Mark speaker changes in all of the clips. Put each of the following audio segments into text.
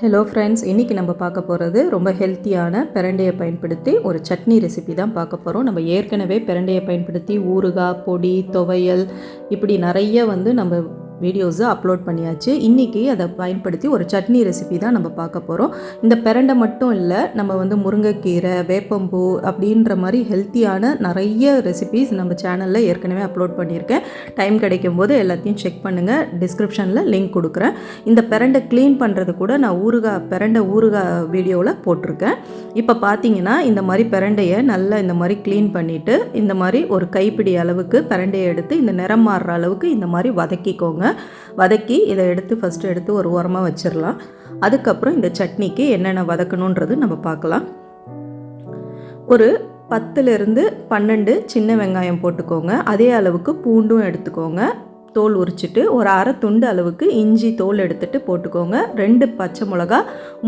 Speaker 1: Hello friends இன்றைக்கி நம்ம பார்க்க போகிறது ரொம்ப ஹெல்த்தியான பிரண்டையை பயன்படுத்தி ஒரு சட்னி ரெசிபி தான் பார்க்க போகிறோம் நம்ம ஏற்கனவே பிரண்டையை பயன்படுத்தி ஊறுகாய் பொடி துவையல் இப்படி நிறைய வந்து நம்ம வீடியோஸை அப்லோட் பண்ணியாச்சு. இன்றைக்கி அதை பயன்படுத்தி ஒரு சட்னி ரெசிபி தான் நம்ம பார்க்க போகிறோம் இந்த பிரண்டை மட்டும் இல்லை நம்ம வந்து முருங்கைக்கீரை வேப்பம்பூ அப்படின்ற மாதிரி ஹெல்த்தியான நிறைய ரெசிபிஸ் நம்ம சேனலில் ஏற்கனவே அப்லோட் பண்ணியிருக்கேன். டைம் கிடைக்கும் போது எல்லாத்தையும் செக் பண்ணுங்கள் டிஸ்கிரிப்ஷனில் லிங்க் கொடுக்குறேன். இந்த பிரண்டை க்ளீன் பண்ணுறது கூட நான் ஊறுகாய் பிரண்டை ஊறுகாய் வீடியோவில் போட்டிருக்கேன். இப்போ பார்த்தீங்கன்னா இந்த மாதிரி பிரண்டையை நல்லா இந்த மாதிரி க்ளீன் பண்ணிவிட்டு இந்த மாதிரி ஒரு கைப்பிடி அளவுக்கு பிரண்டையை எடுத்து இந்த நிறம் மாறுற அளவுக்கு இந்த மாதிரி வதக்கிக்கோங்க. வதக்கி இதை எடுத்து ஃபஸ்ட்டு எடுத்து ஒரு ஓரமாக வச்சிடலாம் அதுக்கப்புறம் இந்த சட்னிக்கு என்னென்ன வதக்கணுன்றது நம்ம பார்க்கலாம். ஒரு பத்துலேருந்து பன்னெண்டு சின்ன வெங்காயம் போட்டுக்கோங்க. அதே அளவுக்கு பூண்டும் எடுத்துக்கோங்க. தோல் உரிச்சிட்டு ஒரு அரை துண்டு அளவுக்கு இஞ்சி தோல் எடுத்துட்டு போட்டுக்கோங்க. ரெண்டு பச்சை மிளகா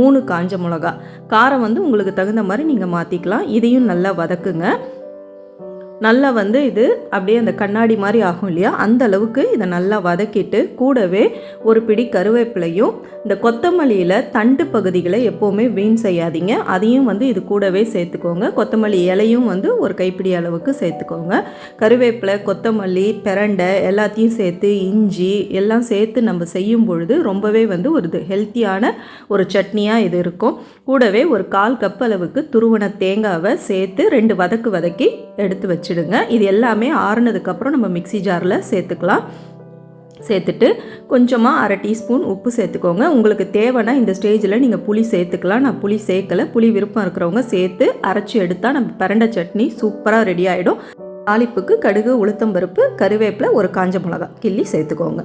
Speaker 1: மூணு காஞ்ச மிளகா. காரம் வந்து உங்களுக்கு தகுந்த மாதிரி நீங்கள் மாற்றிக்கலாம் இதையும் நல்லா வதக்குங்க. நல்லா வந்து இது அப்படியே அந்த கண்ணாடி மாதிரி ஆகும் இல்லையா? அந்த அளவுக்கு இதை நல்லா வதக்கிட்டு கூடவே ஒரு பிடி கருவேப்பிலையும் இந்த கொத்தமல்லியில் தண்டு பகுதிகளை எப்போவுமே வீண் செய்யாதீங்க. அதையும் வந்து இது கூடவே சேர்த்துக்கோங்க. கொத்தமல்லி இலையும் வந்து ஒரு கைப்பிடி அளவுக்கு சேர்த்துக்கோங்க. கருவேப்பிலை கொத்தமல்லி பெரண்டை எல்லாத்தையும் சேர்த்து இஞ்சி எல்லாம் சேர்த்து நம்ம செய்யும் பொழுது ரொம்பவே வந்து ஒரு ஹெல்த்தியான ஒரு சட்னியாக இது இருக்கும். கூடவே ஒரு கால் கப் அளவுக்கு துருவன தேங்காவை சேர்த்து ரெண்டு வதக்கு வதக்கி எடுத்து வச்சுடுங்க. இது எல்லாமே ஆறுனதுக்கப்புறம் நம்ம மிக்சி ஜாரில் சேர்த்துக்கலாம். சேர்த்துட்டு கொஞ்சமாக அரை டீஸ்பூன் உப்பு சேர்த்துக்கோங்க. உங்களுக்கு தேவைன்னா இந்த ஸ்டேஜில் நீங்கள் புளி சேர்த்துக்கலாம். நான் புளி சேர்க்கலை. புளி விருப்பம் இருக்கிறவங்க சேர்த்து அரைச்சி எடுத்தால் நம்ம பரண்ட சட்னி சூப்பராக ரெடி ஆகிடும் தாளிப்புக்கு கடுகு உளுத்தம்பருப்பு கருவேப்பிலை ஒரு காஞ்ச மிளகா கிள்ளி சேர்த்துக்கோங்க.